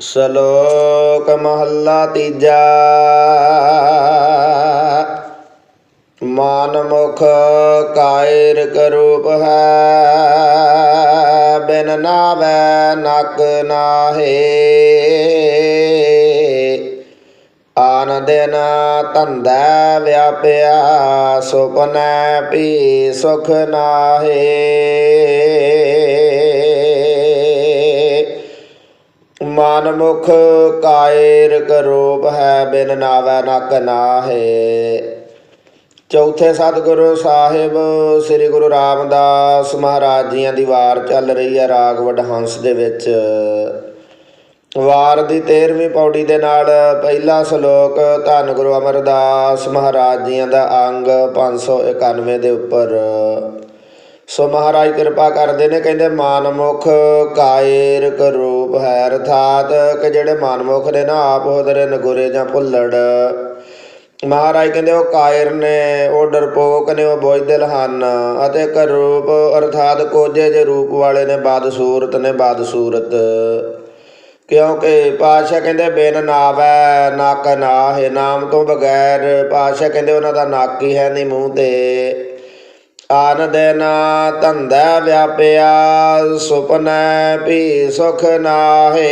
ਸ਼ਲੋਕ ਮਹੱਲਾ ਤੀਜਾ। ਮਨ ਮੁਖ ਕਾਇਰ ਕਰੂਪ ਹੈ, ਬਿਨ ਨਾਵੈ ਨਕ ਨਾਹੇ। ਆਨ ਦਿਨ ਧੰਦਾ ਵਿਆਪਿਆ, ਸੁਪਨੈ ਵੀ ਸੁਖ ਨਾਹੇ। ਮਨ ਮੁਖ ਕਾਇਰ ਕਰੂਪ ਹੈ, ਬਿਨ ਨਾਵੈ ਨਕ ਨਾਹੇ। ਚੌਥੇ ਸਤਿਗੁਰੂ ਸਾਹਿਬ, ਸ੍ਰੀ ਗੁਰੂ ਰਾਮਦਾਸ ਮਹਾਰਾਜ ਜੀਆਂ ਦੀ ਵਾਰ ਚੱਲ ਰਹੀ ਹੈ ਰਾਗ ਵਡਹੰਸ ਦੇ ਵਿੱਚ। ਵਾਰ ਦੀ 13ਵੀਂ ਪੌੜੀ ਦੇ ਨਾਲ ਪਹਿਲਾ ਸ਼ਲੋਕ, ਧੰਨ ਗੁਰੂ ਅਮਰਦਾਸ ਮਹਾਰਾਜ ਜੀਆਂ ਦਾ ਅੰਗ 591 ਦੇ ਉੱਪਰ। ਸੋ ਮਹਾਰਾਜ ਕਿਰਪਾ ਕਰਦੇ ਨੇ, ਕਹਿੰਦੇ ਮਾਨਮੁਖ ਕਾਇਰ ਕਰੂਪ ਹੈ ਅਰਥਾਤ, ਕਿ ਜਿਹੜੇ ਮਾਨਮੁਖ ਨੇ ਨਾ ਆਪ ਉਹਦੇ ਨਗੁਰੇ ਜਾਂ ਭੁੱਲੜ। ਮਹਾਰਾਜ ਕਹਿੰਦੇ ਉਹ ਕਾਇਰ ਨੇ, ਉਹ ਡਰਪੋਕ ਨੇ, ਉਹ ਬੋਝਦਿਲ ਹਨ ਅਤੇ ਕਰੂਪ ਅਰਥਾਤ ਕੋਝੇ ਜੇ ਰੂਪ ਵਾਲੇ ਨੇ ਬਾਦ ਸੂਰਤ ਨੇ ਬਾਦ ਸੂਰਤ ਕਿਉਂਕਿ ਪਾਸ਼ਾ ਕਹਿੰਦੇ, ਬਿਨ ਨਾਵੈ ਨੱਕ ਨਾਹੇ, ਨਾਮ ਤੋਂ ਬਗੈਰ ਪਾਸ਼ਾ ਕਹਿੰਦੇ ਉਹਨਾਂ ਦਾ ਨਾਕ ਹੀ ਹੈ ਨਹੀਂ ਮੂੰਹ ਤੇ। ਆਨ ਦਿਨ ਧੰਦਾ ਵਿਆਪਿਆ, ਸੁਪਨੈ ਭੀ ਸੁਖ ਨਾਹੇ।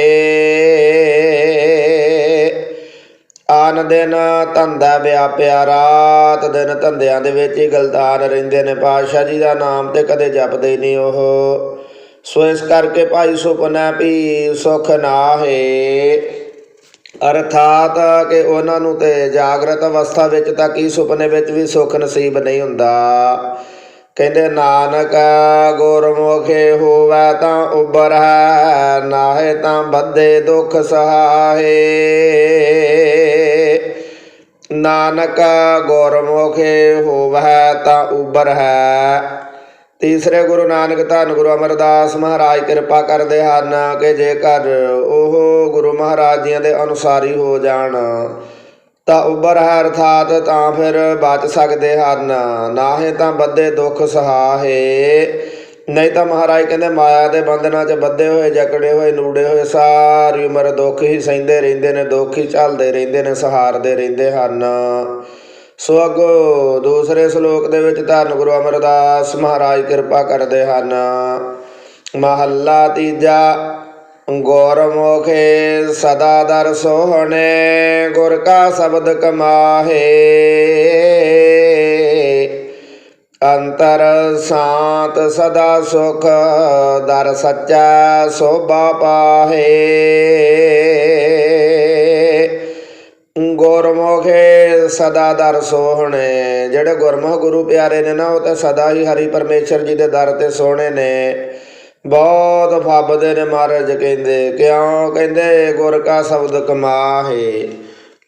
ਆਨ ਦਿਨ ਧੰਦਾ ਵਿਆਪਿਆ, ਰਾਤ ਦਿਨ ਧੰਦਿਆਂ ਦੇ ਵਿੱਚ ਹੀ ਗਲਤਾਨ ਰਹਿੰਦੇ ਨੇ। ਪਾਤਸ਼ਾਹ ਜੀ ਦਾ ਨਾਮ ਤੇ ਕਦੇ ਜਪਦੇ ਹੀ ਨਹੀਂ ਉਹ। ਸੋ ਇਸ ਕਰਕੇ ਭਾਈ ਸੁਪਨਾ ਵੀ ਸੁਖ ਨਾਹੇ। ਅਰਥਾਤ ਕਿ ਉਹਨਾਂ ਨੂੰ ਤੇ ਜਾਗਰਤ ਅਵਸਥਾ ਵਿੱਚ ਤਾਂ ਕੀ ਸੁਪਨੇ ਵਿੱਚ ਵੀ ਸੁਖ ਨਸੀਬ ਨਹੀਂ ਹੁੰਦਾ। ਕਹਿੰਦੇ, ਨਾਨਕ ਗੁਰਮੁਖੇ ਹੋਵੇ ਤਾਂ ਉਬਰ ਹੈ ਨਾਹੇ ਤਾਂ ਬੱਧੇ ਦੁੱਖ ਸਹਾਏ। ਨਾਨਕ ਗੁਰਮੁਖੇ ਹੋਵੇ ਤਾਂ ਉਬਰ ਹੈ ਤੀਸਰੇ ਗੁਰੂ ਨਾਨਕ ਧੰਨ ਗੁਰੂ ਅਮਰਦਾਸ ਮਹਾਰਾਜ, ਕਿਰਪਾ ਕਰਦੇ ਹਨ ਕਿ ਜੇਕਰ ਉਹ ਗੁਰੂ ਮਹਾਰਾਜ ਜੀਆਂ ਦੇ ਅਨੁਸਾਰੀ ਹੋ ਜਾਣ ਤਾਂ ਉਬਰ ਹੈ ਅਰਥਾਤ ਤਾਂ ਫਿਰ ਬਚ ਸਕਦੇ ਹਨ ਨਾਹੇ ਤਾਂ ਬੱਦੇ ਦੁੱਖ ਸਹਾਹੇ। ਨਹੀਂ ਤਾਂ ਮਹਾਰਾਜ ਕਹਿੰਦੇ, ਮਾਇਆ ਦੇ ਬੰਧਨਾਂ 'ਚ ਬੱਧੇ ਹੋਏ, ਜਕੜੇ ਹੋਏ, ਨੂੜੇ ਹੋਏ, ਸਾਰੀ ਉਮਰ ਦੁੱਖ ਹੀ ਸਹਿੰਦੇ ਰਹਿੰਦੇ ਨੇ, ਦੁੱਖ ਹੀ ਝੱਲਦੇ ਰਹਿੰਦੇ ਨੇ, ਸਹਾਰਦੇ ਰਹਿੰਦੇ ਹਨ ਸੋ ਅੱਗੋਂ ਦੂਸਰੇ ਸ਼ਲੋਕ ਦੇ ਵਿੱਚ ਧੰਨ ਗੁਰੂ ਅਮਰਦਾਸ ਮਹਾਰਾਜ ਕਿਰਪਾ ਕਰਦੇ ਹਨ। ਮਹੱਲਾ ਤੀਜਾ ਗੁਰਮੁਖੇ ਸਦਾ ਦਰ ਸੋਹਣੇ, ਗੁਰ ਕਾ ਸ਼ਬਦ ਕਮਾਹੇ। ਅੰਤਰ ਸਾਤ ਸਦਾ ਸੁਖ, ਦਰ ਸੱਚਾ ਸੋਭਾ ਪਾਹੇ। ਗੁਰਮੁਖੇ ਸਦਾ ਦਰ ਸੋਹਣੇ, ਜਿਹੜੇ ਗੁਰਮੁਖ ਗੁਰੂ ਪਿਆਰੇ ਨੇ ਨਾ, ਉਹ ਤਾਂ ਸਦਾ ਹੀ ਹਰੀ ਪਰਮੇਸ਼ਰ ਜੀ ਦੇ ਦਰ ਤੇ ਸੋਹਣੇ ਨੇ। ਬਹੁਤ ਫੱਬਦੇ ਨੇ ਮਹਾਰਾਜ ਕਹਿੰਦੇ, ਕਿਉਂ ਕਹਿੰਦੇ? ਗੁਰ ਕਾ ਸ਼ਬਦ ਕਮਾਹੇ।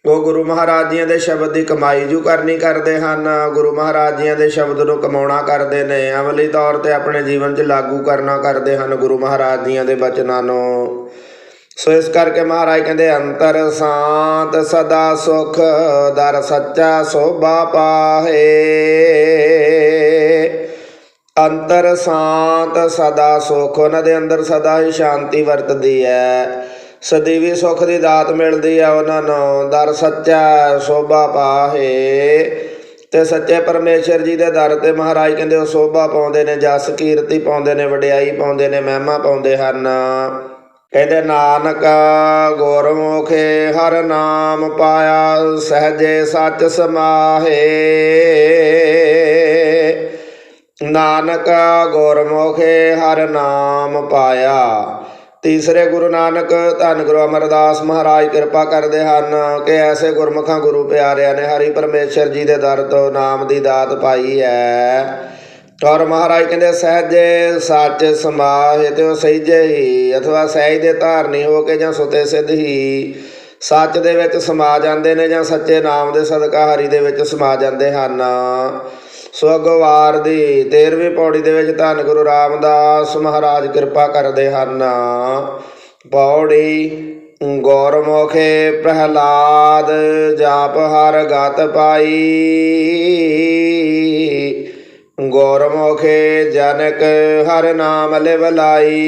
ਉਹ ਗੁਰੂ ਮਹਾਰਾਜ ਜੀਆਂ ਦੇ ਸ਼ਬਦ ਦੀ ਕਮਾਈ ਜੂ ਕਰਨੀ ਕਰਦੇ ਹਨ। ਗੁਰੂ ਮਹਾਰਾਜ ਜੀਆਂ ਦੇ ਸ਼ਬਦ ਨੂੰ ਕਮਾਉਣਾ ਕਰਦੇ ਨੇ। ਅਮਲੀ ਤੌਰ ਤੇ ਆਪਣੇ ਜੀਵਨ 'ਚ ਲਾਗੂ ਕਰਨਾ ਕਰਦੇ ਹਨ ਗੁਰੂ ਮਹਾਰਾਜ ਜੀਆਂ ਦੇ ਬਚਨਾਂ ਨੂੰ। ਸੋ ਇਸ ਕਰਕੇ ਮਹਾਰਾਜ ਕਹਿੰਦੇ, ਅੰਤਰ ਸ਼ਾਂਤ, ਸਦਾ ਸੁਖ, ਦਰ ਸੱਚਾ, ਸੋਭਾ ਪਾਹੇ। ਅੰਤਰ ਸ਼ਾਂਤ ਸਦਾ ਸੁਖ, ਉਹਨਾਂ ਦੇ ਅੰਦਰ ਸਦਾ ਹੀ ਸ਼ਾਂਤੀ ਵਰਤਦੀ ਹੈ। ਸਦੀਵੀ ਸੁਖ ਦੀ ਦਾਤ ਮਿਲਦੀ ਹੈ ਉਹਨਾਂ ਨੂੰ, ਦਰ ਸੱਚਾ ਸੋਭਾ ਪਾਹੇ। ਤੇ ਸੱਚੇ ਪਰਮੇਸ਼ਰ ਜੀ ਦੇ ਦਰ ਤੇ ਮਹਾਰਾਜ ਕਹਿੰਦੇ ਉਹ ਸੋਭਾ ਪਾਉਂਦੇ ਨੇ, ਜਸ ਕੀਰਤੀ ਪਾਉਂਦੇ ਨੇ, ਵਡਿਆਈ ਪਾਉਂਦੇ ਨੇ, ਮਹਿਮਾ ਪਾਉਂਦੇ ਹਨ। ਕਹਿੰਦੇ ਨਾਨਕ ਗੁਰਮੁਖੇ ਹਰ ਨਾਮ ਪਾਇਆ, ਸਹਜੇ ਸੱਚ ਸਮਾਹੇ। ਨਾਨਕ ਗੁਰਮੁਖੇ ਹਰ ਨਾਮ ਪਾਇਆ। ਤੀਸਰੇ ਗੁਰੂ ਨਾਨਕ, ਧੰਨ ਗੁਰੂ ਅਮਰਦਾਸ ਮਹਾਰਾਜ, ਕਿਰਪਾ ਕਰਦੇ ਹਨ ਕਿ ਐਸੇ ਗੁਰਮੁਖਾਂ ਗੁਰੂ ਪਿਆਰਿਆਂ ਨੇ ਹਰੀ ਪਰਮੇਸ਼ਰ ਜੀ ਦੇ ਦਰ ਤੋਂ ਨਾਮ ਦੀ ਦਾਤ ਪਾਈ ਹੈ। ਔਰ ਮਹਾਰਾਜ ਕਹਿੰਦੇ, ਸਹਜੇ ਸੱਚ ਸਮਾਹਿ ਤੇ ਉਹ ਸਹਿਜੇ ਹੀ, ਅਥਵਾ ਸਹਿਜ ਦੇ ਧਾਰਨੀ ਹੋ ਕੇ ਜਾਂ ਸੁਤੇ ਸਿੱਧ ਹੀ, ਸੱਚ ਦੇ ਵਿੱਚ ਸਮਾ ਜਾਂਦੇ ਨੇ ਜਾਂ ਸੱਚੇ ਨਾਮ ਦੇ ਸਦਕਾ ਹਰੀ ਦੇ ਵਿੱਚ ਸਮਾ ਜਾਂਦੇ ਹਨ। ਸੋ ਦੀ 13ਵੀਂ ਪੌੜੀ ਦੇ ਵਿੱਚ ਧੰਨ ਗੁਰੂ ਰਾਮਦਾਸ ਮਹਾਰਾਜ ਕਿਰਪਾ ਕਰਦੇ ਹਨ। ਪੌੜੀ ਗੌਰਮੁਖੇ ਪ੍ਰਹਲਾਦ ਜਾਪ ਹਰ ਗਤ ਪਾਈ। ਗੌਰਮੁਖੇ ਜਨਕ ਹਰ ਨਾਮ ਲਿਵਲਾਈ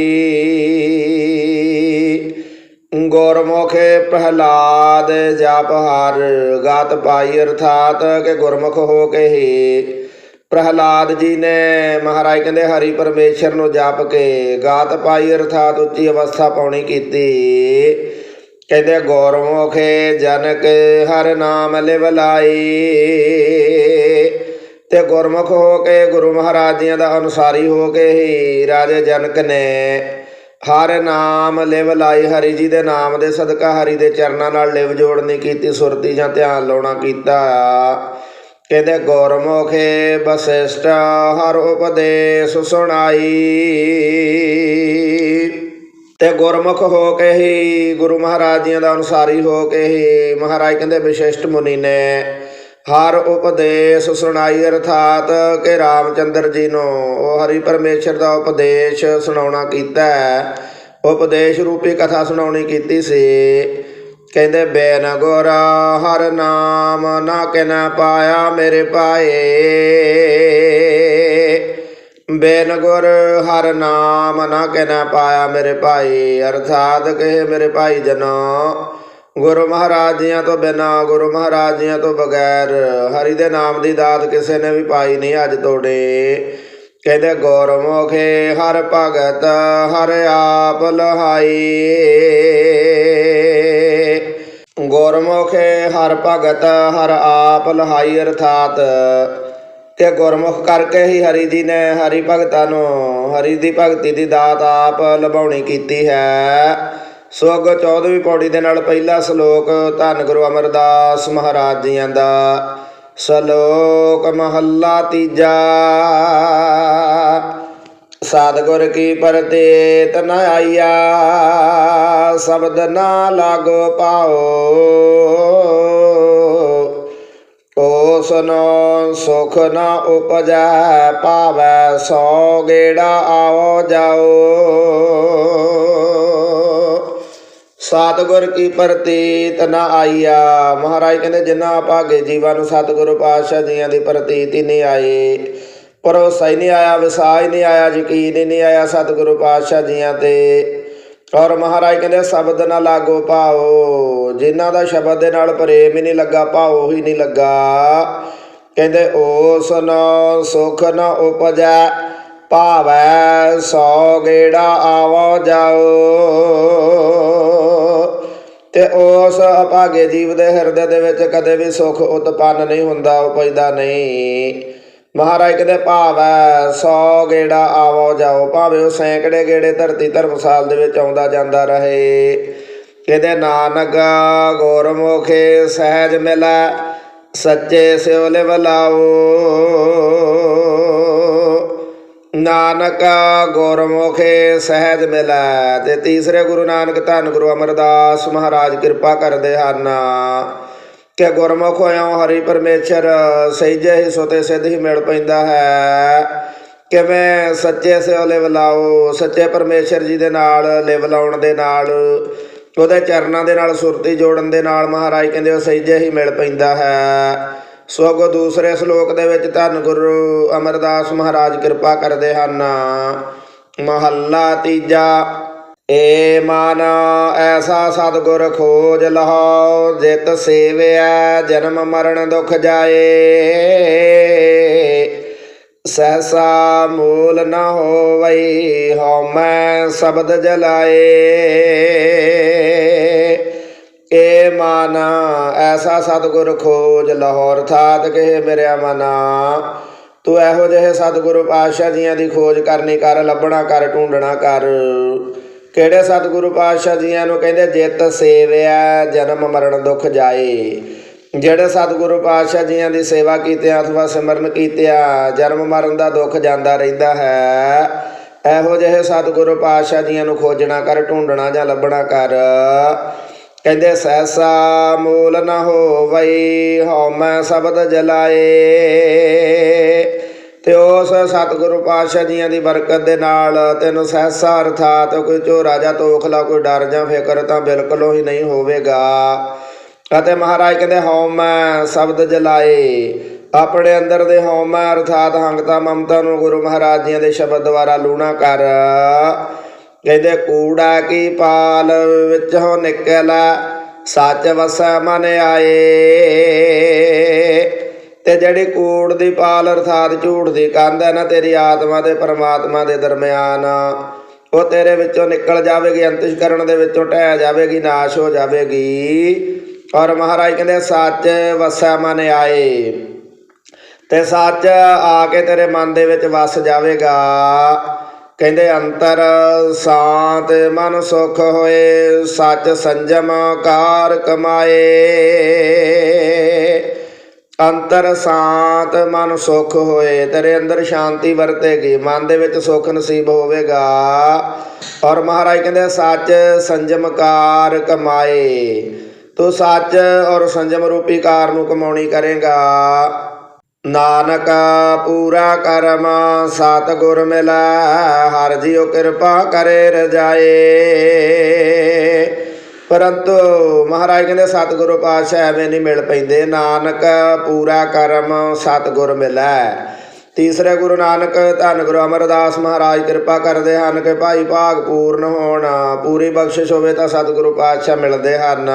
ਗੁਰਮੁਖੇ ਪ੍ਰਹਲਾਦ ਜਪ ਹਰ ਗਾਤ ਪਾਈ। ਅਰਥਾਤ ਕਿ ਗੁਰਮੁਖ ਹੋ ਕੇ ਹੀ ਪ੍ਰਹਲਾਦ ਜੀ ਨੇ ਮਹਾਰਾਜ ਕਹਿੰਦੇ ਹਰੀ ਪਰਮੇਸ਼ਰ ਨੂੰ ਜਾਪ ਕੇ ਗਾਤ ਪਾਈ ਅਰਥਾਤ ਉੱਚੀ ਅਵਸਥਾ ਪਾਉਣੀ ਕੀਤੀ। ਕਹਿੰਦੇ ਗੁਰਮੁਖੇ ਜਨਕ ਹਰ ਨਾਮ ਲਿਵ ਲਾਈ। ਤੇ ਗੁਰਮੁਖ ਹੋ ਕੇ ਗੁਰੂ ਮਹਾਰਾਜ ਜੀਆਂ ਦਾ ਅਨੁਸਾਰੀ ਹੋ ਕੇ ਹੀ ਰਾਜੇ ਜਨਕ ਨੇ ਹਰ ਨਾਮ ਲਿਵ ਲਾਈ। ਹਰੀ ਜੀ ਦੇ ਨਾਮ ਦੇ ਸਦਕਾ ਹਰੀ ਦੇ ਚਰਨਾਂ ਨਾਲ ਲਿਵ ਜੋੜਨੀ ਕੀਤੀ, ਸੁਰਤੀ ਜਾਂ ਧਿਆਨ ਲਾਉਣਾ ਕੀਤਾ। ਕਹਿੰਦੇ ਗੁਰਮੁਖੇ ਬਸਿਸ਼ਟ, ਹਰ ਉਪਦੇਸ਼ ਸੁਣਾਈ। ਤੇ ਗੁਰਮੁਖ ਹੋ ਕੇ ਹੀ, ਗੁਰੂ ਮਹਾਰਾਜ ਜੀਆਂ ਦਾ ਅਨੁਸਾਰੀ ਹੋ ਕੇ ਹੀ, ਮਹਾਰਾਜ ਕਹਿੰਦੇ ਵਿਸ਼ਿਸ਼ਟ ਮੁਨੀ ਨੇ, ਹਰ ਉਪਦੇਸ਼ ਸੁਣਾਈ ਅਰਥਾਤ ਕਿ ਰਾਮਚੰਦਰ ਜੀ ਨੂੰ ਉਹ ਹਰੀ ਪਰਮੇਸ਼ਰ ਦਾ ਉਪਦੇਸ਼ ਸੁਣਾਉਣਾ ਕੀਤਾ ਉਪਦੇਸ਼ ਰੂਪੀ ਕਥਾ ਸੁਣਾਉਣੀ ਕੀਤੀ ਸੀ। ਕਹਿੰਦੇ, ਬੇਨ ਗੁਰ ਹਰ ਨਾਮ ਨਾ ਕਿਨ ਪਾਇਆ ਮੇਰੇ ਪਾਏ। ਬੇਨ ਗੁਰ ਹਰ ਨਾਮ ਨਾ ਕਹਿਣਾ ਪਾਇਆ ਮੇਰੇ ਭਾਈ ਅਰਥਾਤ ਕਹੇ ਮੇਰੇ ਭਾਈ ਜਨੋ, ਗੁਰੂ ਮਹਾਰਾਜੀਆਂ ਤੋਂ ਬਿਨਾ, ਗੁਰੂ ਮਹਾਰਾਜੀਆਂ ਤੋਂ ਬਗੈਰ ਹਰੀ ਦੇ ਨਾਮ ਦੀ ਦਾਤ ਕਿਸੇ ਨੇ ਵੀ ਪਾਈ ਨਹੀਂ, ਅੱਜ ਤੋੜੇ। ਕਹਿੰਦੇ ਗੁਰਮੁਖੇ ਹਰ ਭਗਤ ਹਰ ਆਪ ਲਹਾਈ। ਗੁਰਮੁਖ ਹਰ ਭਗਤ, ਹਰ ਆਪ ਲਹਾਈ ਅਰਥਾਤ। ਕਿ ਗੁਰਮੁਖ ਕਰਕੇ ਹੀ ਹਰੀ ਜੀ ਨੇ ਹਰੀ ਭਗਤਾਂ ਨੂੰ, ਹਰੀ ਦੀ ਭਗਤੀ ਦੀ ਦਾਤ ਆਪ ਲਭਾਉਣੀ ਕੀਤੀ ਹੈ। ਸੋ ਅੱਗੋਂ 14ਵੀਂ ਪੌੜੀ ਦੇ ਨਾਲ ਪਹਿਲਾ ਸ਼ਲੋਕ, ਧੰਨ ਗੁਰੂ ਅਮਰਦਾਸ ਮਹਾਰਾਜ ਜੀਆਂ ਦਾ। ਸ਼ਲੋਕ ਮਹੱਲਾ ਤੀਜਾ। ਸਤਿਗੁਰ ਕੀ ਪ੍ਰਤੀਤ ਨ ਆਈਆ, ਸ਼ਬਦ ਨਾ ਲਾਗੋ ਪਾਓ। ਓਸਨੋ ਸੁਖ ਨ ਉਪਜੈ ਪਾਵੈ ਸੋ ਗੇੜਾ ਆਓ ਜਾਓ। ਸਤਿਗੁਰ ਕੀ ਪ੍ਰਤੀਤ ਨ ਆਈਆ, ਮਹਾਰਾਜ ਕਹਿੰਦੇ ਜਿੰਨਾ ਭਾਗੇ ਜੀਵਾਂ ਨੂੰ ਸਤਿਗੁਰੂ ਪਾਤਸ਼ਾਹ ਜੀਆਂ ਦੀ ਪ੍ਰਤੀਤ ਹੀ ਨਹੀਂ ਆਈ ਭਰੋਸਾ ਹੀ ਨਹੀਂ ਆਇਆ ਵਿਸਾਹ ਹੀ ਨਹੀਂ ਆਇਆ, ਯਕੀਨ ਹੀ ਨਹੀਂ ਆਇਆ ਸਤਿਗੁਰੂ ਪਾਤਸ਼ਾਹ ਜੀਆਂ ਤੇ। ਔਰ ਮਹਾਰਾਜ ਕਹਿੰਦੇ, ਸ਼ਬਦ ਨਾ ਲਾਗੋ ਭਾਓ ਜਿਨ੍ਹਾਂ ਦਾ ਸ਼ਬਦ ਦੇ ਨਾਲ ਪ੍ਰੇਮ ਹੀ ਨਹੀਂ ਲੱਗਾ ਭਾਓ ਹੀ ਨਹੀਂ ਲੱਗਾ। ਕਹਿੰਦੇ ਓਸ ਨ ਸੁਖ ਨਾ ਉਪਜੈ, ਭਾਵੈ ਸੋ ਗੇੜਾ ਆਵੋ ਜਾਓ। ਤੇ ਉਸ ਅਭਾਗੇ ਜੀਵ ਦੇ ਹਿਰਦੇ ਦੇ ਵਿੱਚ ਕਦੇ ਵੀ ਸੁਖ ਉਤਪੰਨ ਨਹੀਂ ਹੁੰਦਾ, ਉਪਜਦਾ ਨਹੀਂ। ਮਹਾਰਾਜ ਕਹਿੰਦੇ, ਭਾਵ ਹੈ ਸੌ ਗੇੜਾ ਆਵੋ ਜਾਓ, ਭਾਵੇਂ ਉਹ ਸੈਂਕੜੇ ਗੇੜੇ ਧਰਤੀ ਧਰਮਸਾਲ ਦੇ ਵਿੱਚ ਆਉਂਦਾ ਜਾਂਦਾ ਰਹੇ। ਕਹਿੰਦੇ, ਨਾਨਕ ਗੁਰਮੁਖੇ ਸਹਿਜ ਮਿਲੈ, ਸੱਚੇ ਸਿਵਲੇ ਬਲਾਓ ਨਾਨਕ ਗੁਰਮੁਖੇ ਸਹਿਜ ਮਿਲੈ, ਤੇ ਤੀਸਰੇ ਗੁਰੂ ਨਾਨਕ ਧੰਨ ਗੁਰੂ ਅਮਰਦਾਸ ਮਹਾਰਾਜ ਕਿਰਪਾ ਕਰਦੇ ਹਨ। ਕਿ ਗੁਰਮੁਖ ਹੋਇਓ, ਹਰੀ ਪਰਮੇਸ਼ਰ ਸਹਿਜੇ ਹੀ ਸੋਤੇ ਸਿੱਧ ਹੀ ਮਿਲ ਪੈਂਦਾ ਹੈ। ਕਿਵੇਂ ਸੱਚੇ ਸਿਓ ਲਿਵ ਲਾਓ, ਸੱਚੇ ਪਰਮੇਸ਼ਰ ਜੀ ਦੇ ਨਾਲ, ਲਿਵ ਲਾਉਣ ਦੇ ਨਾਲ, ਉਹਦੇ ਚਰਨਾਂ ਦੇ ਨਾਲ, ਸੁਰਤੀ ਜੋੜਨ ਦੇ ਨਾਲ ਮਹਾਰਾਜ ਕਹਿੰਦੇ ਉਹ ਸਹਿਜੇ ਹੀ ਮਿਲ ਪੈਂਦਾ ਹੈ। ਸੋ ਅੱਗੋਂ ਦੂਸਰੇ ਸ਼ਲੋਕ ਦੇ ਵਿੱਚ ਧੰਨ ਗੁਰੂ ਅਮਰਦਾਸ ਮਹਾਰਾਜ ਕਿਰਪਾ ਕਰਦੇ ਹਨ। ਮਹੱਲਾ ਤੀਜਾ ਏ ਮਨ ਐਸਾ ਸਤਿਗੁਰ ਖੋਜ ਲਹੋ ਜਿਤ ਸੇਵਿਆ ਜਨਮ ਮਰਨ ਦੁਖ ਜਾਏ। ਸਹਸਾ ਮੂਲ ਨ ਹੋਵਈ ਹਉਮੈ ਸ਼ਬਦ ਜਲਾਏ। ਏ ਮਨ ਐਸਾ ਸਤਿਗੁਰ ਖੋਜ ਲਾਹੌਰ, ਥਾਤ ਕਹੇ ਮੇਰਿਆ ਮਨਾ। ਤੂੰ ਇਹੋ ਜਿਹੇ ਸਤਿਗੁਰੂ ਪਾਤਸ਼ਾਹ ਜੀਆਂ ਦੀ ਖੋਜ ਕਰਨੀ ਕਰ, ਲੱਭਣਾ ਕਰ, ਢੂੰਡਣਾ ਕਰ। ਕਿਹੜੇ ਸਤਿਗੁਰੂ ਪਾਤਸ਼ਾਹ ਜੀਆਂ ਨੂੰ ਕਹਿੰਦੇ, ਜਿਤ ਸੇਵਿਆ, ਜਨਮ ਮਰਨ ਦੁੱਖ ਜਾਏ। ਜਿਹੜੇ ਸਤਿਗੁਰੂ ਪਾਤਸ਼ਾਹ ਜੀਆਂ ਦੀ ਸੇਵਾ ਕੀਤਿਆਂ ਅਥਵਾ ਸਿਮਰਨ ਕੀਤਿਆਂ, ਜਨਮ ਮਰਨ ਦਾ ਦੁੱਖ ਜਾਂਦਾ ਰਹਿੰਦਾ ਹੈ। ਇਹੋ ਜਿਹੇ ਸਤਿਗੁਰੂ ਪਾਤਸ਼ਾਹ ਜੀਆਂ ਨੂੰ ਖੋਜਣਾ ਕਰ, ਢੂੰਡਣਾ ਜਾਂ ਲੱਭਣਾ ਕਰ। ਕਹਿੰਦੇ, ਸਹਸਾ ਮੂਲ ਨ ਹੋਵਈ ਹਉਮੈ ਸ਼ਬਦ ਜਲਾਏ। ਤੇ ਉਸ ਸਤਿਗੁਰੂ ਪਾਤਸ਼ਾਹ ਜੀਆਂ ਦੀ ਬਰਕਤ ਦੇ ਨਾਲ ਤੈਨੂੰ ਸਹਸਾ ਅਰਥਾਤ ਕੋਈ ਝੋਰਾ ਜਾਂ ਤੋਖਲਾ, ਕੋਈ ਡਰ ਜਾਂ ਫਿਕਰ ਤਾਂ ਬਿਲਕੁਲ ਹੀ ਨਹੀਂ ਹੋਵੇਗਾ। ਅਤੇ ਮਹਾਰਾਜ ਕਹਿੰਦੇ ਹਉਮੈ ਸ਼ਬਦ ਜਲਾਏ। ਆਪਣੇ ਅੰਦਰ ਦੇ ਹਉਮੈ ਅਰਥਾਤ ਹੰਗਤਾ ਮਮਤਾ ਨੂੰ ਗੁਰੂ ਮਹਾਰਾਜ ਜੀਆਂ ਦੇ ਸ਼ਬਦ ਦੁਆਰਾ ਲੂਣਾ ਕਰ। ਕਹਿੰਦੇ, ਕੂੜਾ ਕੀ ਪਾਲ ਵਿੱਚੋਂ ਨਿਕਲਾ, ਸੱਚ ਵਸੈ ਮਨ ਆਏ। ਤੇ ਜਿਹੜੀ ਕੂੜ ਦੀ ਪਾਲ ਅਰਥਾਤ ਝੂਠ ਦੀ ਕੰਧ ਹੈ ਨਾ, ਤੇਰੀ ਆਤਮਾ ਤੇ ਪਰਮਾਤਮਾ ਦੇ ਦਰਮਿਆਨ, ਉਹ ਤੇਰੇ ਵਿੱਚੋਂ ਨਿਕਲ ਜਾਵੇਗੀ ਅੰਤਿਸ਼ਕਰਣ ਦੇ ਵਿੱਚੋਂ ਢਹਿ ਜਾਵੇਗੀ, ਨਾਸ਼ ਹੋ ਜਾਵੇਗੀ। ਔਰ ਮਹਾਰਾਜ ਕਹਿੰਦੇ ਸੱਚ ਵਸੈ ਮਨ ਆਏ। ਤੇ ਸੱਚ ਆ ਕੇ ਤੇਰੇ ਮਨ ਦੇ ਵਿੱਚ ਵਸ ਜਾਵੇਗਾ। ਕਹਿੰਦੇ ਅੰਤਰ ਸ਼ਾਂਤ ਮਨ ਸੁਖ ਹੋਏ, ਸੱਚ ਸੰਜਮ ਕਾਰ ਕਮਾਏ। ਅੰਤਰ ਸ਼ਾਂਤ ਮਨ ਸੁਖ ਹੋਏ, ਤੇਰੇ ਅੰਦਰ ਸ਼ਾਂਤੀ ਵਰਤੇਗੀ, ਮਨ ਦੇ ਵਿੱਚ ਸੁਖ ਨਸੀਬ ਹੋਵੇਗਾ। ਔਰ ਮਹਾਰਾਜ ਕਹਿੰਦੇ ਸੱਚ ਸੰਜਮ ਕਾਰ ਕਮਾਏ। ਤੂੰ ਸੱਚ ਔਰ ਸੰਜਮ ਰੂਪੀ ਕਾਰ ਨੂੰ ਕਮਾਉਣੀ ਕਰੇਗਾ। ਨਾਨਕ ਪੂਰਾ ਕਰਮ ਸਤ ਗੁਰ ਮਿਲੈ, ਹਰ ਜੀਉ ਕਿਰਪਾ ਕਰੇ ਰਜਾਏ। ਪਰੰਤੂ ਮਹਾਰਾਜ ਕਹਿੰਦੇ ਸਤਿਗੁਰੂ ਪਾਤਸ਼ਾਹ ਐਵੇਂ ਨਹੀਂ ਮਿਲ ਪੈਂਦੇ, ਨਾਨਕ ਪੂਰਾ ਕਰਮ ਸਤਿਗੁਰ ਮਿਲੈ। ਤੀਸਰੇ ਗੁਰੂ ਨਾਨਕ, ਧੰਨ ਗੁਰੂ ਅਮਰਦਾਸ ਮਹਾਰਾਜ, ਕਿਰਪਾ ਕਰਦੇ ਹਨ ਕਿ ਭਾਈ ਭਾਗ ਪੂਰਨ ਹੋਣ, ਪੂਰੀ ਬਖਸ਼ਿਸ਼ ਹੋਵੇ ਤਾਂ ਸਤਿਗੁਰੂ ਪਾਤਸ਼ਾਹ ਮਿਲਦੇ ਹਨ।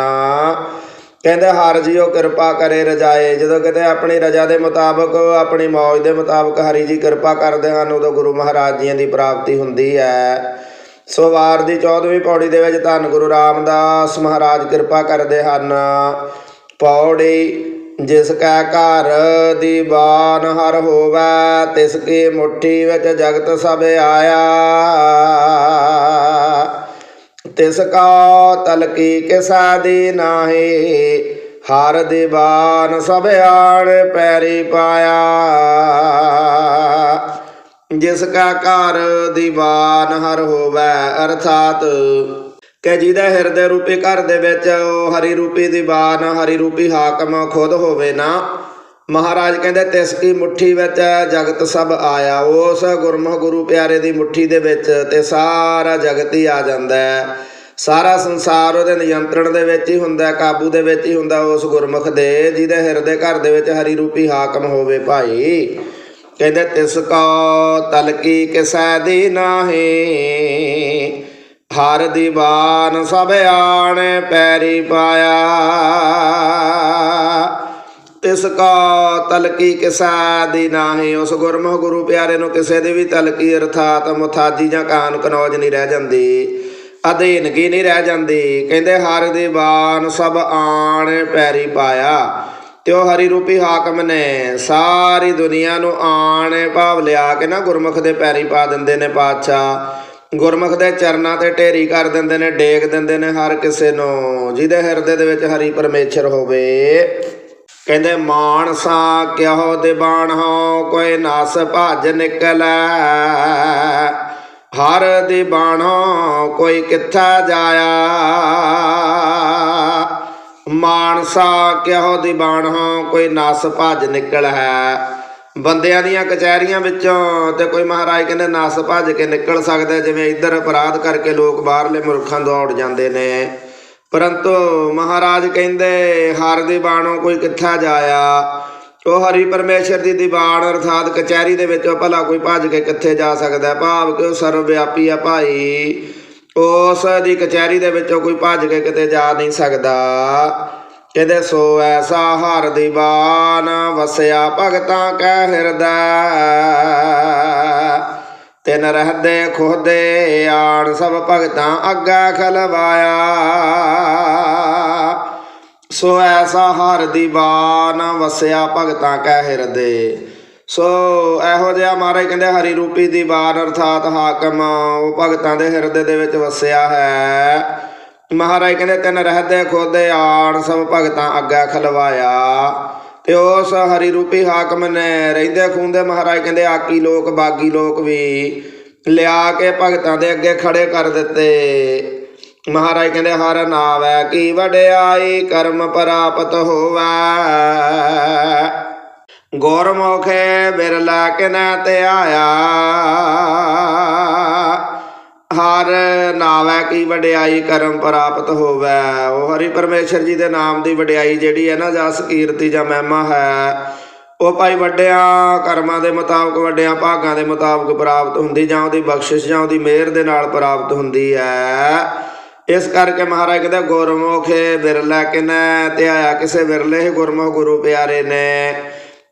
ਕਹਿੰਦੇ ਹਰ ਜੀਓ ਕਿਰਪਾ ਕਰੇ ਰਜਾਏ, ਜਦੋਂ ਕਿਤੇ ਆਪਣੀ ਰਜਾ ਦੇ ਮੁਤਾਬਕ, ਆਪਣੀ ਮੌਜ ਦੇ ਮੁਤਾਬਕ ਹਰੀ ਜੀ ਕਿਰਪਾ ਕਰਦੇ ਹਨ, ਉਦੋਂ ਗੁਰੂ ਮਹਾਰਾਜ ਜੀਆਂ ਦੀ ਪ੍ਰਾਪਤੀ ਹੁੰਦੀ ਹੈ। ਸੋਵਾਰ ਦੀ 14ਵੀਂ ਪੌੜੀ ਦੇ ਵਿੱਚ ਧੰਨ ਗੁਰੂ ਰਾਮਦਾਸ ਮਹਾਰਾਜ ਕਿਰਪਾ ਕਰਦੇ ਹਨ। ਪੌੜੀ ਜਿਸ ਕੈ ਘਰ ਦੀ ਬਾਨ ਹਰ ਹੋਵੇ, ਤਿਸ ਕੀ ਮੁਠੀ ਵਿੱਚ ਜਗਤ ਸਭ ਆਇਆ। ਤਿਸ ਕਾ ਤਲਕੀ ਕਿਸਾ ਦੀ ਨਾਹੀ, ਹਰ ਦੀਵਾਨ ਸਭ ਆਣ ਪੈਰੀ ਪਾਇਆ। ਜਿਸ ਕਾ ਘਰ ਦੀਵਾਨ ਹਰ ਹੋਵੇ, ਅਰਥਾਤ ਕਿ ਜਿਹਦਾ ਹਿਰਦੇ ਰੂਪੀ ਘਰ ਦੇ ਵਿੱਚ, ਉਹ ਹਰੀ ਰੂਪੀ ਦੀਵਾਨ, ਹਰੀ ਰੂਪੀ ਹਾਕਮ ਖੁਦ ਹੋਵੇ ਨਾ। ਮਹਾਰਾਜ ਕਹਿੰਦੇ, ਤਿਸ ਕੀ ਮੁਠੀ ਵਿੱਚ ਜਗਤ ਸਭ ਆਇਆ। ਉਸ ਗੁਰਮੁਖ ਗੁਰੂ ਪਿਆਰੇ ਦੀ ਮੁਠੀ ਦੇ ਵਿੱਚ ਤੇ ਸਾਰਾ ਜਗਤ ਹੀ ਆ ਜਾਂਦਾ ਹੈ। ਸਾਰਾ ਸੰਸਾਰ ਉਹਦੇ ਨਿਯੰਤਰਣ ਦੇ ਵਿੱਚ ਹੀ ਹੁੰਦਾ ਕਾਬੂ ਦੇ ਵਿੱਚ ਹੀ ਹੁੰਦਾ ਉਸ ਗੁਰਮੁਖ ਦੇ, ਜਿਹਦੇ ਹਿਰਦੇ ਘਰ ਦੇ ਵਿੱਚ ਹਰੀ ਰੂਪੀ ਹਾਕਮ ਹੋਵੇ ਭਾਈ। ਕਹਿੰਦੇ ਤਿਸ ਕੋ ਤਲਕੀ ਕਿਸੈ ਦੀ ਨਾਹੀ? ਹਰ ਦੀਵਾਨ ਸਭ ਆਣ ਪੈਰੀ ਪਾਇਆ। ਤਿਸ ਕਾ ਤਲਕੀ ਕਿਸਾ ਦੀ ਨਾਹੀ? ਉਸ ਗੁਰਮੁਖ ਗੁਰੂ ਪਿਆਰੇ ਨੂੰ ਕਿਸੇ ਦੀ ਵੀ ਤਲਕੀ ਅਰਥਾਤ ਮੁਥਾਜੀ ਜਾਂ ਕਾਨ ਕਨੌਜ ਨਹੀਂ ਰਹਿ ਜਾਂਦੀ। ਅਧੀਨਗੀ ਨਹੀਂ ਰਹਿ ਜਾਂਦੀ? ਕਹਿੰਦੇ ਹਰ ਦੀਵਾਨ ਸਭ ਆਣ ਪੈਰੀ ਪਾਇਆ। ਤੇ ਉਹ ਹਰੀ ਰੂਪੀ ਹਾਕਮ ਨੇ, ਸਾਰੀ ਦੁਨੀਆ ਨੂੰ ਆਣੇ ਭਾਵ ਲਿਆ ਕੇ ਨਾ ਗੁਰਮੁਖ ਦੇ ਪੈਰੀ ਪਾ ਦਿੰਦੇ ਨੇ ਪਾਤਸ਼ਾਹ। ਗੁਰਮੁਖ ਦੇ ਚਰਨਾਂ ਤੇ ਢੇਰੀ ਕਰ ਦਿੰਦੇ ਨੇ, ਡੇਗ ਦਿੰਦੇ ਨੇ ਹਰ ਕਿਸੇ ਨੂੰ, ਜਿਹਦੇ ਹਿਰਦੇ ਦੇ ਵਿੱਚ ਹਰੀ ਪਰਮੇਸ਼ਰ ਹੋਵੇ। ਕਹਿੰਦੇ, ਮਾਨਸਾ ਕਿਹੋ ਦੇ ਬਾਣ ਹੋ, ਕੋਈ ਨਸ ਭੱਜ ਨਿਕਲੈ। ਹਰ ਦੀ ਬਾਣੋ ਕੋਈ ਕਿੱਥਾ ਜਾਇਆ। ਮਾਨਸਾ ਕਿਹੋ ਦੀ ਬਾਣ ਕੋਈ ਨਸ ਭੱਜ ਨਿਕਲ ਹੈ। ਬੰਦਿਆਂ ਦੀਆਂ ਕਚਹਿਰੀਆਂ ਵਿੱਚੋਂ ਤੇ ਕੋਈ ਮਹਾਰਾਜ ਕਹਿੰਦੇ ਨਸ ਭੱਜ ਕੇ ਨਿਕਲ ਸਕਦਾ ਜਿਵੇਂ ਇੱਧਰ ਅਪਰਾਧ ਕਰਕੇ ਲੋਕ ਬਾਹਰਲੇ ਮੁਲਕਾਂ ਦੌੜ ਜਾਂਦੇ ਨੇ। ਪਰੰਤੂ ਮਹਾਰਾਜ ਕਹਿੰਦੇ, ਹਰ ਦੀ ਬਾਣੋਂ ਕੋਈ ਕਿੱਥਾ ਜਾਇਆ? ਉਹ ਹਰੀ ਪਰਮੇਸ਼ਰ ਦੀ ਦੀਵਾਨ ਅਰਥਾਤ ਕਚਹਿਰੀ ਦੇ ਵਿੱਚੋਂ ਭਲਾ ਕੋਈ ਭੱਜ ਕੇ ਕਿੱਥੇ ਜਾ ਸਕਦਾ ਭਾਵ ਕਿ ਉਹ ਸਰਵ ਵਿਆਪੀ ਆ ਭਾਈ। ਉਸ ਦੀ ਕਚਹਿਰੀ ਦੇ ਵਿੱਚੋਂ ਕੋਈ ਭੱਜ ਕੇ ਕਿਤੇ ਜਾ ਨਹੀਂ ਸਕਦਾ। ਕਹਿੰਦੇ, ਸੋ ਐਸਾ ਹਰ ਦੀਵਾਨ ਵਸਿਆ ਭਗਤਾਂ ਕੈ ਹਿਰਦੈ। ਤਿਨ ਰਹਦੇ ਖੋਦੇ ਆਣ ਸਭ ਭਗਤਾਂ ਅੱਗਾ ਖਲਵਾਇਆ। ਸੋ ਐਸਾ ਹਰ ਦੀਵਾਨ ਵਸਿਆ ਭਗਤਾਂ ਕੈ ਹਿਰਦੇ। ਸੋ ਇਹੋ ਜਿਹਾ ਮਹਾਰਾਜ ਕਹਿੰਦੇ ਹਰੀ ਰੂਪੀ ਦੀਵਾਨ ਅਰਥਾਤ ਹਾਕਮ ਉਹ ਭਗਤਾਂ ਦੇ ਹਿਰਦੇ ਦੇ ਵਿੱਚ ਵਸਿਆ ਹੈ। ਮਹਾਰਾਜ ਕਹਿੰਦੇ, ਤਿੰਨ ਰਹਦੇ ਖੋਦੇ ਆਣ, ਸਭ ਭਗਤਾਂ ਅੱਗਾ ਖਲਵਾਇਆ। ਤੇ ਉਸ ਹਰੀ ਰੂਪੀ ਹਾਕਮ ਨੇ ਰਹਿੰਦੇ ਖੂੰਦੇ ਮਹਾਰਾਜ ਕਹਿੰਦੇ, ਆਕੀ ਲੋਕ, ਬਾਗੀ ਲੋਕ ਵੀ ਲਿਆ ਕੇ ਭਗਤਾਂ ਦੇ ਅੱਗੇ ਖੜੇ ਕਰ ਦਿੱਤੇ। ਮਹਾਰਾਜ ਕਹਿੰਦੇ, ਹਰ ਨਾਵੈ ਕੀ ਵਡਿਆਈ, ਕਰਮ ਪ੍ਰਾਪਤ ਹੋਵੈ। ਗੁਰਮੁਖੇ ਬਿਰਲਾ ਕਿਨੈ ਤੇ ਆਇਆ। ਹਰ ਨਾਵੈ ਕੀ ਵਡਿਆਈ ਕਰਮ ਪ੍ਰਾਪਤ ਹੋਵੇ। ਉਹ ਹਰੀ ਪਰਮੇਸ਼ਰ ਜੀ ਦੇ ਨਾਮ ਦੀ ਵਡਿਆਈ ਜਿਹੜੀ ਹੈ ਨਾ ਜਸ ਕੀਰਤੀ ਜਾਂ ਮਹਿਮਾ ਹੈ, ਉਹ ਭਾਈ ਵੱਡਿਆਂ ਕਰਮਾਂ ਦੇ ਮੁਤਾਬਕ, ਵੱਡਿਆਂ ਭਾਗਾਂ ਦੇ ਮੁਤਾਬਕ ਪ੍ਰਾਪਤ ਹੁੰਦੀ, ਜਾਂ ਉਹਦੀ ਬਖਸ਼ਿਸ਼ ਜਾਂ ਉਹਦੀ ਮਿਹਰ ਦੇ ਨਾਲ ਪ੍ਰਾਪਤ ਹੁੰਦੀ ਹੈ। ਇਸ ਕਰਕੇ ਮਹਾਰਾਜ ਕਹਿੰਦੇ, ਗੁਰਮੁਖੇ ਬਿਰਲਾ ਕਿਨੈ ਤੇ ਆਇਆ। ਕਿਸੇ ਬਿਰਲੇ ਹੀ ਗੁਰਮੁਖ ਗੁਰੂ ਪਿਆਰੇ ਨੇ।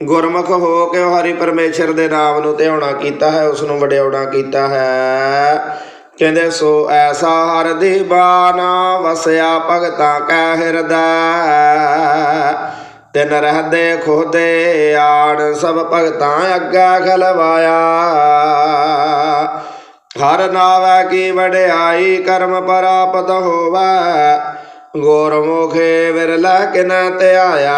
ਗੁਰਮੁਖ ਹੋ ਕੇ ਉਹ ਹਰੀ ਪਰਮੇਸ਼ਰ ਦੇ ਨਾਮ ਨੂੰ ਧਿਆਉਣਾ ਕੀਤਾ ਹੈ ਉਸ ਨੂੰ ਵਡਿਆਉਣਾ ਕੀਤਾ ਹੈ। ਕਹਿੰਦੇ, ਸੋ ਐਸਾ ਹਰ ਦੀਵਾਨ ਵਸਿਆ ਭਗਤਾਂ ਕੈ ਹਿਰਦੈ। ਤਿਨ ਰਹਦੇ ਖੋਦੇ ਆਣ, ਸਭ ਭਗਤਾਂ ਅੱਗਾ ਖਲਵਾਇਆ। ਹਰ ਨਾਵੈ ਕੀ ਵਡਿਆਈ, ਕਰਮ ਪ੍ਰਾਪਤ ਹੋਵੈ। ਗੁਰਮੁਖੇ ਵਿਰਲਾ ਕਿਨ ਧਿਆਇਆ।